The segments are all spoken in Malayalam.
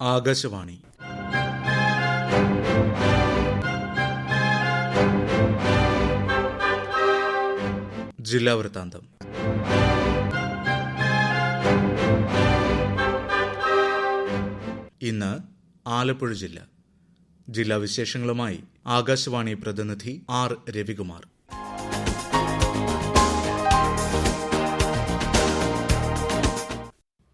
ആകാശവാണി. ജില്ലാ വൃത്താന്തം. ഇന്ന് ആലപ്പുഴ ജില്ല. ജില്ലാ വിശേഷങ്ങളുമായി ആകാശവാണി പ്രതിനിധി R Ravikumar.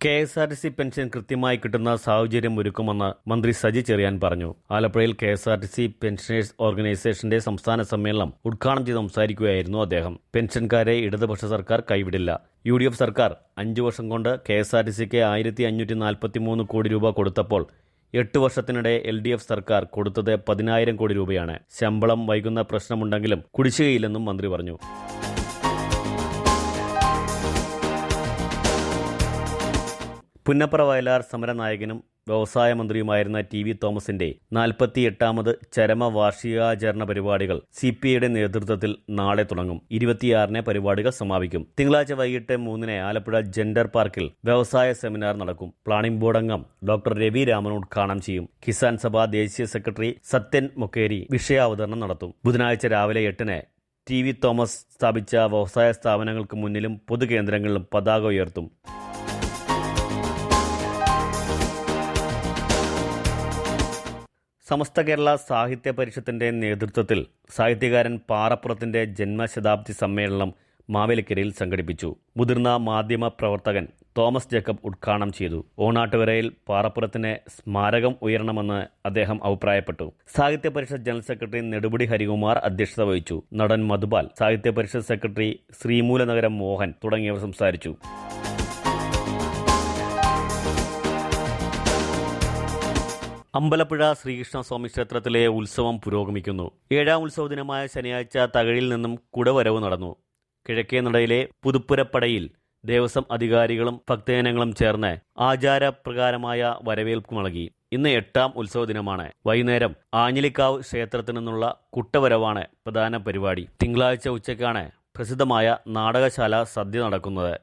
K S R T C pension കൃത്യമായി കിട്ടുന്ന സാഹചര്യം ഒരുക്കുമെന്ന് മന്ത്രി സജി ചെറിയാൻ പറഞ്ഞു. ആലപ്പുഴയിൽ K S R T C pensioners ഓർഗനൈസേഷന്റെ സംസ്ഥാന സമ്മേളനം ഉദ്ഘാടനം ചെയ്ത് സംസാരിക്കുകയായിരുന്നു അദ്ദേഹം. പെൻഷൻകാരെ ഇടതുപക്ഷ സർക്കാർ കൈവിടില്ല. യു ഡി എഫ് സർക്കാർ അഞ്ചു വർഷം കൊണ്ട് കെ എസ് ആർ ടി സിക്ക് ആയിരത്തി അഞ്ഞൂറ്റി നാൽപ്പത്തി മൂന്ന് കോടി രൂപ കൊടുത്തപ്പോൾ എട്ട് വർഷത്തിനിടെ എൽ ഡി എഫ് സർക്കാർ കൊടുത്തത് പതിനായിരം കോടി രൂപയാണ്. ശമ്പളം വൈകുന്ന പ്രശ്നമുണ്ടെങ്കിലും കുടിശ്ശികയില്ലെന്നും മന്ത്രി പറഞ്ഞു. പുന്നപ്പുറ വയലാർ സമരനായകനും വ്യവസായ മന്ത്രിയുമായിരുന്ന ടി വി തോമസിന്റെ നാൽപ്പത്തി എട്ടാമത് ചരമ വാർഷികാചരണ പരിപാടികൾ സി പി ഐയുടെ നേതൃത്വത്തിൽ നാളെ തുടങ്ങും. ഇരുപത്തിയാറിന് പരിപാടികൾ സമാപിക്കും. തിങ്കളാഴ്ച വൈകിട്ട് മൂന്നിന് ആലപ്പുഴ ജെൻഡർ പാർക്കിൽ വ്യവസായ സെമിനാർ നടക്കും. പ്ലാനിംഗ് ബോർഡ് അംഗം ഡോക്ടർ രവി രാമൻ ഉദ്ഘാടനം ചെയ്യും. കിസാൻ സഭ ദേശീയ സെക്രട്ടറി സത്യൻ മൊക്കേരി വിഷയാവതരണം നടത്തും. ബുധനാഴ്ച രാവിലെ എട്ടിന് ടി വി തോമസ് സ്ഥാപിച്ച വ്യവസായ സ്ഥാപനങ്ങൾക്ക് മുന്നിലും പൊതുകേന്ദ്രങ്ങളിലും പതാക ഉയർത്തും. സമസ്ത കേരള സാഹിത്യ പരിഷത്തിന്റെ നേതൃത്വത്തിൽ സാഹിത്യകാരൻ പാറപ്പുറത്തിന്റെ ജന്മശതാബ്ദി സമ്മേളനം മാവേലിക്കരയിൽ സംഘടിപ്പിച്ചു. മുതിർന്ന മാധ്യമ പ്രവർത്തകൻ തോമസ് ജേക്കബ് ഉദ്ഘാടനം ചെയ്തു. ഓണാട്ടുകരയിൽ പാറപ്പുറത്തിന് സ്മാരകം ഉയരണമെന്ന് അദ്ദേഹം അഭിപ്രായപ്പെട്ടു. സാഹിത്യ പരിഷത്ത് ജനറൽ സെക്രട്ടറി നെടുപടി ഹരികുമാർ അധ്യക്ഷത വഹിച്ചു. നടൻ മധുപാൽ സാഹിത്യ പരിഷത്ത് സെക്രട്ടറി ശ്രീമൂലനഗരം മോഹൻ തുടങ്ങിയവർ സംസാരിച്ചു. അമ്പലപ്പുഴ ശ്രീകൃഷ്ണസ്വാമി ക്ഷേത്രത്തിലെ ഉത്സവം പുരോഗമിക്കുന്നു. ഏഴാം ഉത്സവ ദിനമായ ശനിയാഴ്ച തകഴിൽ നിന്നും കുടവരവ് നടന്നു. കിഴക്കേ നടയിലെ പുതുപ്പുരപ്പടയിൽ ദേവസ്വം അധികാരികളും ഭക്തജനങ്ങളും ചേർന്ന് ആചാരപ്രകാരമായ വരവേൽപ്പ് നൽകി ഇന്ന് എട്ടാം ഉത്സവ ദിനമാണ് വൈകുന്നേരം ആഞ്ഞിലിക്കാവ് ക്ഷേത്രത്തിൽ നിന്നുള്ള കുട്ടവരവാണ് പ്രധാന പരിപാടി. തിങ്കളാഴ്ച ഉച്ചയ്ക്കാണ് പ്രസിദ്ധമായ നാടകശാല സദ്യ നടക്കുന്നത്.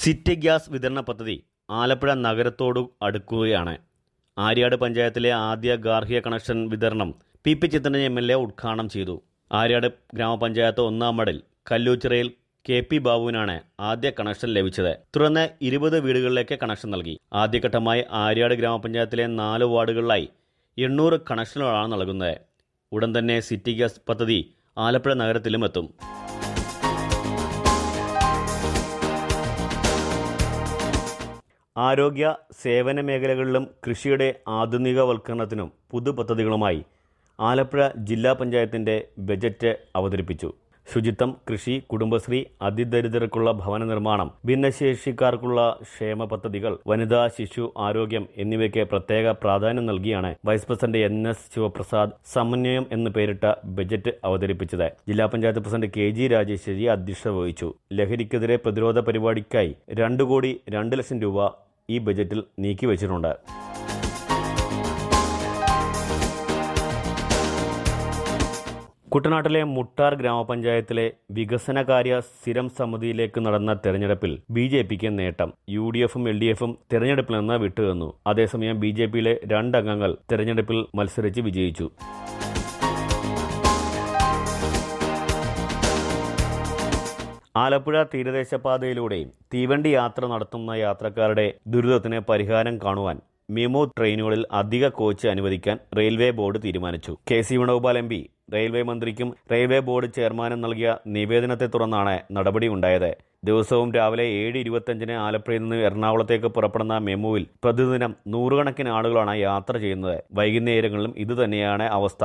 സിറ്റി ഗ്യാസ് വിതരണ പദ്ധതി ആലപ്പുഴ നഗരത്തോട് അടുക്കുകയാണ്. ആര്യാട് പഞ്ചായത്തിലെ ആദ്യ ഗാർഹിക കണക്ഷൻ വിതരണം P P Chithran M L A ഉദ്ഘാടനം ചെയ്തു. ആര്യാട് ഗ്രാമപഞ്ചായത്ത് ഒന്നാം മടൽ കല്ലൂച്ചിറയിൽ കെ പി ബാബുവിനാണ് ആദ്യ കണക്ഷൻ ലഭിച്ചത്. തുടർന്ന് ഇരുപത് വീടുകളിലേക്ക് കണക്ഷൻ നൽകി. ആദ്യഘട്ടമായി ആര്യാട് ഗ്രാമപഞ്ചായത്തിലെ നാല് വാർഡുകളിലായി എണ്ണൂറ് കണക്ഷനുകളാണ് നൽകുന്നത്. ഉടൻ തന്നെ സിറ്റി ഗ്യാസ് പദ്ധതി ആലപ്പുഴ നഗരത്തിലും എത്തും. ആരോഗ്യ സേവന മേഖലകളിലും കൃഷിയുടെ ആധുനികവൽക്കരണത്തിനും പുതു പദ്ധതികളുമായി ആലപ്പുഴ ജില്ലാ പഞ്ചായത്തിന്റെ ബജറ്റ് അവതരിപ്പിച്ചു. ശുചിത്വം കൃഷി കുടുംബശ്രീ അതിദരിദ്രർക്കുള്ള ഭവന നിർമ്മാണം ഭിന്നശേഷിക്കാർക്കുള്ള ക്ഷേമ പദ്ധതികൾ വനിതാ ശിശു ആരോഗ്യം എന്നിവയ്ക്ക് പ്രത്യേക പ്രാധാന്യം നൽകിയാണ് vice president N S Sivaprasad Samanwayam എന്ന് പേരിട്ട ബജറ്റ് അവതരിപ്പിച്ചത്. ജില്ലാ panchayat president K G Rajeswari അധ്യക്ഷത വഹിച്ചു. ലഹരിക്കെതിരെ പ്രതിരോധ പരിപാടിക്കായി രണ്ടു കോടി രണ്ട് ലക്ഷം രൂപ ഈ ബജറ്റിൽ നീക്കിവച്ചിട്ടുണ്ട് കുട്ടനാട്ടിലെ മുട്ടാർ ഗ്രാമപഞ്ചായത്തിലെ വികസനകാര്യ സ്ഥിരം സമിതിയിലേക്ക് നടന്ന തെരഞ്ഞെടുപ്പിൽ ബി ജെ പിക്ക് നേട്ടം. യു ഡി എഫും എൽ ഡി എഫും തെരഞ്ഞെടുപ്പിൽ നിന്ന് വിട്ടുതന്നു അതേസമയം ബി ജെ പിയിലെ രണ്ടംഗങ്ങൾ തെരഞ്ഞെടുപ്പിൽ മത്സരിച്ച് വിജയിച്ചു. ആലപ്പുഴ തീരദേശ പാതയിലൂടെ തീവണ്ടി യാത്ര നടത്തുന്ന യാത്രക്കാരുടെ ദുരിതത്തിന് പരിഹാരം കാണുവാൻ മെമു ട്രെയിനുകളിൽ അധിക കോച്ച് അനുവദിക്കാൻ റെയിൽവേ ബോർഡ് തീരുമാനിച്ചു. K C Venugopal M P railway മന്ത്രിക്കും റെയിൽവേ ബോർഡ് ചെയർമാനും നൽകിയ നിവേദനത്തെ തുടർന്നാണ് നടപടി ഉണ്ടായത്. ദിവസവും രാവിലെ ഏഴ് ഇരുപത്തഞ്ചിന് ആലപ്പുഴയിൽ നിന്ന് എറണാകുളത്തേക്ക് പുറപ്പെടുന്ന മെമുവിൽ പ്രതിദിനം നൂറുകണക്കിന് ആളുകളാണ് യാത്ര ചെയ്യുന്നത്. വൈകുന്നേരങ്ങളിലും ഇതുതന്നെയാണ് അവസ്ഥ.